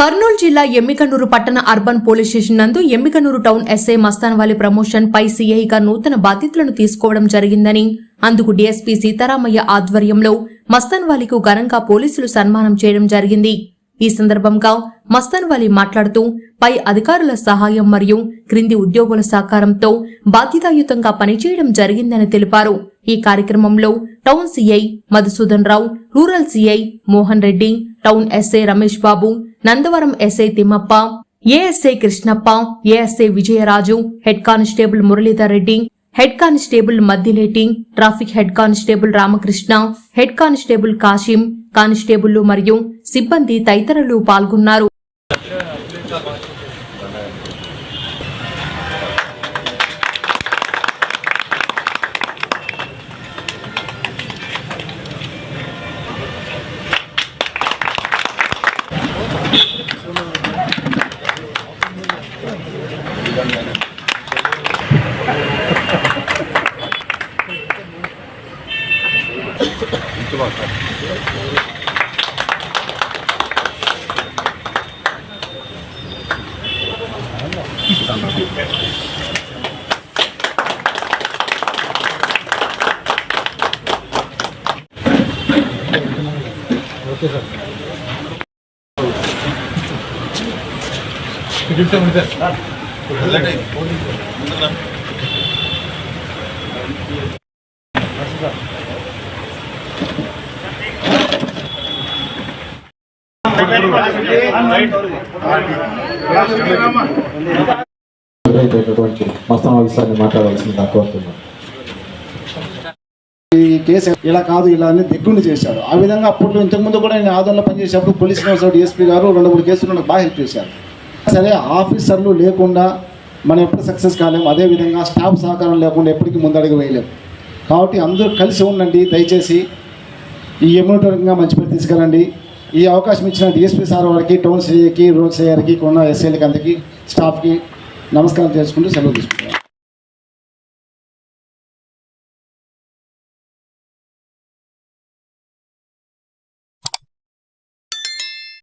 కర్నూలు జిల్లా ఎమ్మికనూరు పట్టణ urban police station నందు Yemmiganur town SI Mastanvali promotion పై సీఐగా నూతన బాధ్యతలను తీసుకోవడం జరిగిందని. అందుకు డీఎస్పీ సీతారామయ్య ఆధ్వర్యంలో మస్తాన్వాలికు ఘనంగా పోలీసులు సన్మానం చేయడం జరిగింది. ఈ సందర్భంగా మస్తాన్వాలి మాట్లాడుతూ పై అధికారుల సహాయం మరియు క్రింది ఉద్యోగుల సహకారంతో బాధ్యతాయుతంగా పనిచేయడం జరిగిందని తెలిపారు. ఈ కార్యక్రమంలో town CI Madhusudan Rao rural CI Mohan Reddy town SI Ramesh Babu Nandavaram SI Thimmappa ASI Krishnappa ASI Vijayaraju head constable Muralidhar Reddy head constable Maddileti traffic head constable Ramakrishna head constable Kasim కానిస్టేబుళ్ళు మరియు సిబ్బంది తదితరులు పాల్గొన్నారు. ఎదురైపోయినటువంటి మస్తాన్ సార్ని మాట్లాడాల్సిందిగా కోరుతున్నాను. ఈ case ఇలా కాదు ఇలా అని దిగ్గుండి చేశారు. ఆ విధంగా అప్పట్లో ఇంతకుముందు కూడా నేను ఆదరణలో పనిచేసేటప్పుడు పోలీస్ కమిషనర్ డిఎస్పీ గారు రెండు మూడు కేసులు నాకు బాగా హెల్ప్ చేశారు. సరే ఆఫీసర్లు లేకుండా మనం ఎప్పుడు సక్సెస్ కాలేము. అదేవిధంగా స్టాఫ్ సహకారం లేకుండా ఎప్పటికీ ముందడుగు వేయలేము. కాబట్టి అందరూ కలిసి ఉండండి దయచేసి ఈ ఎమ్యూనిటర్గా మంచి పేరు తీసుకెళ్ళండి ఈ అవకాశం ఇచ్చిన డిఎస్పీ సార్ వారికి టౌన్ సిఐకి రోడ్ సిఐఆర్కి కొన్న ఎస్ఐలకి అందరికీ స్టాఫ్కి నమస్కారం చేసుకుంటూ సెలవు తీసుకుంటాను